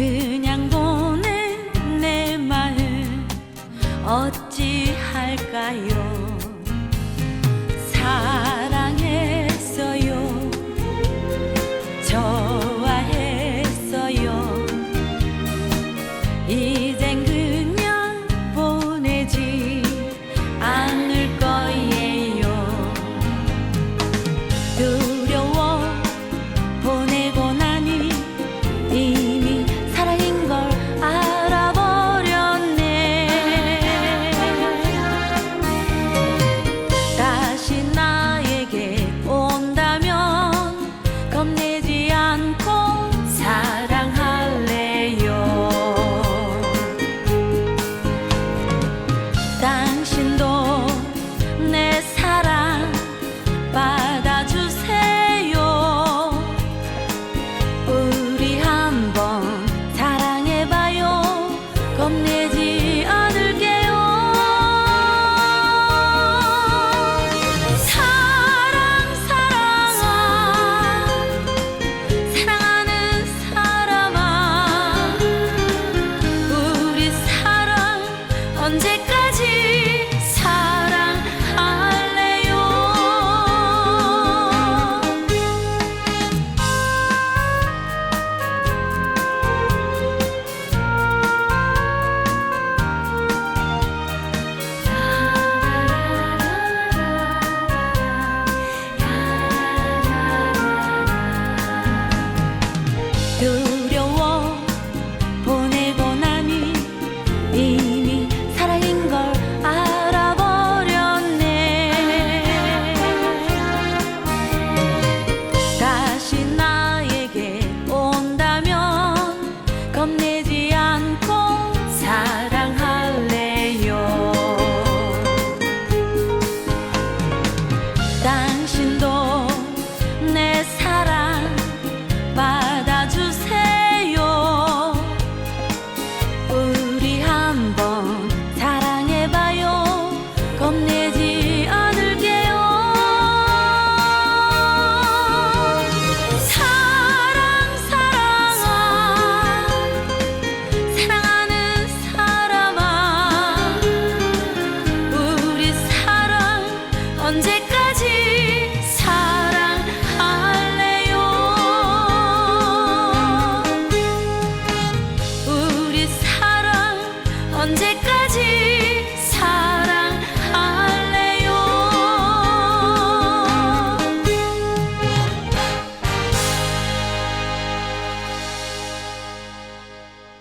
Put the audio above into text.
그냥 보낸 내 마음. 어찌할까요? 사랑했어요. 좋아했어요. 이젠 그냥 보내지 않을 거예요. You. যে কাজে